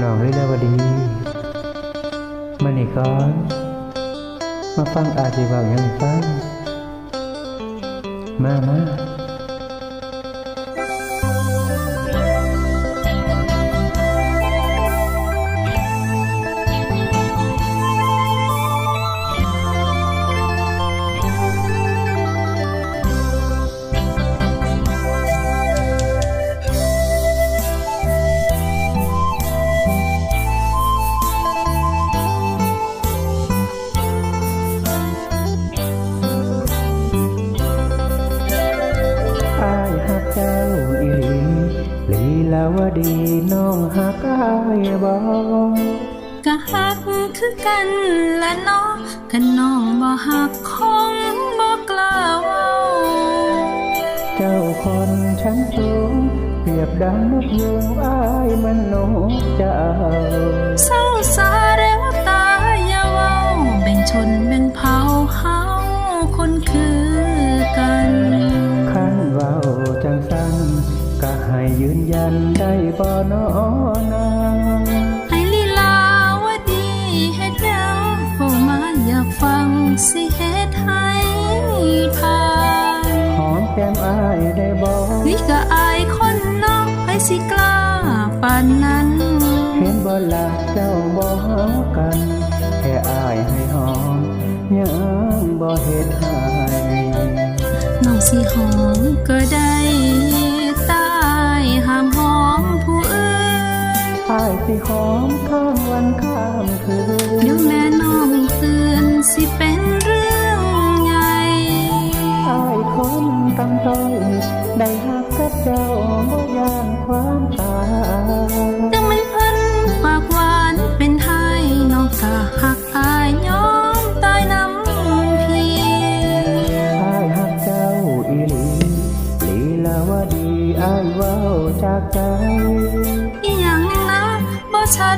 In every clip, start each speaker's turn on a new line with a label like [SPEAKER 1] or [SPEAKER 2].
[SPEAKER 1] น้องเลยแล้วดีมานี่ก่อน มาฟังอาจีว่ายังฟัง มามาาวดีน้องหักอายบ่
[SPEAKER 2] ก็ฮักคือกันและเน้องกันน้องบ่ฮักคงบ่กล้าเว้า
[SPEAKER 1] เจ้าคนชั้นสูงเปรียบดังนกยูงอายมันนกเจ้า
[SPEAKER 2] เศร้าสาเรวตาอย่าเว้าแบ่งชนแบ่งเผ่า
[SPEAKER 1] ยืนยันได้บ่นอนา
[SPEAKER 2] ให้ลีลาวดีเฮ็ดแนวโฟมาอยากฟังสิเฮ็ดให้ผ่าน
[SPEAKER 1] หอมแก้มอายได้บ่
[SPEAKER 2] นี่ก็อายคนเน้องไปสิกล้าปานนั้น
[SPEAKER 1] เห็นบ่ละเจ้าบ่หากันแค่อายให้หอมยังบ่เฮ็ดให้
[SPEAKER 2] น้องสิหอมก็ หอม
[SPEAKER 1] ข้ามวันข้ามคืน
[SPEAKER 2] เดี๋ยวแม่น้องเตือนสิเป็นเรื่องใหญ่
[SPEAKER 1] อายคนตำต้อยได้หักกับเจ้าบ่ย่านความตาย
[SPEAKER 2] จังมันเพิ่นปากหวานเป็นไทยน้องก็หักอายยอมตายน้ำเพียง
[SPEAKER 1] อายหักเจ้าอีหลีลีลาวดีอายเว้าจากใจ
[SPEAKER 2] อีหยังนะบ่ชั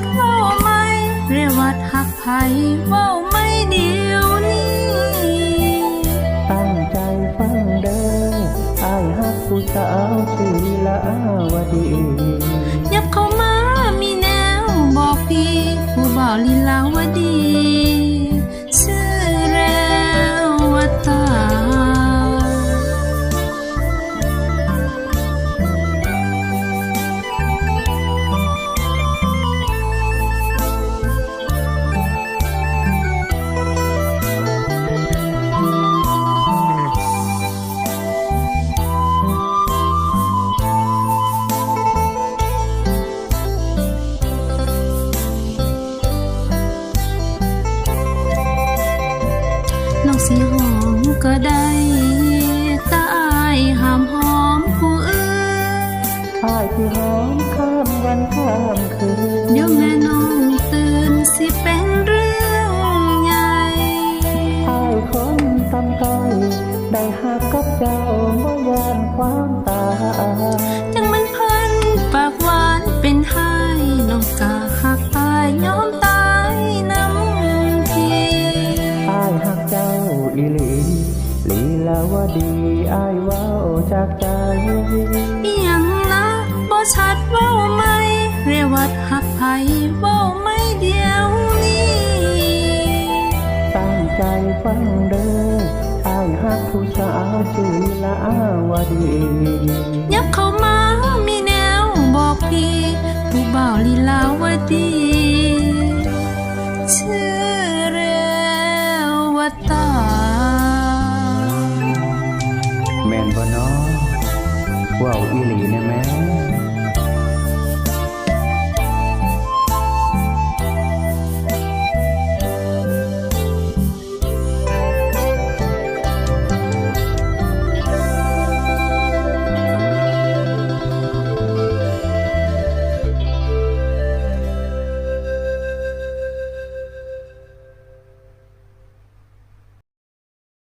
[SPEAKER 2] ดเว้าไม่เรวัดหักไผเว้าไม่เดียวนี้
[SPEAKER 1] ตั้งใจฟังเด้ออายหักผู้สาวชื่อลีลาวดี
[SPEAKER 2] ยับเข้ามามีแนวบอกพี่ผู้บ่าวลีลาวดี อาย
[SPEAKER 1] ที่หอมข้ามวันข้ามคืน
[SPEAKER 2] เดี๋ยวแม่น้องตื่นสิเป็นเรื่องใหญ่
[SPEAKER 1] อายคนตำต้อยได้หักกับเจ้าบ่ยานความตาย
[SPEAKER 2] จังมันเพิ่นปากหวานเป็นไห้น้องกะหักอายยอมตายน้ำพี
[SPEAKER 1] อายหักเจ้าอีหลีลีลาวดีอายเว้าจากใจ
[SPEAKER 2] อีหยังนะบ่ ชัดเว้าไม่ เรวัดหักไผเว้าไม่เดียวนี้
[SPEAKER 1] ตั้งใจฟังเด้ออายหักผู้สาวชื่อลีลาวดี
[SPEAKER 2] ยับเข้ามามีแนวบอกพี่ผู้บ่าวลีลาวดี ว้า
[SPEAKER 1] วอีหลีนะแม่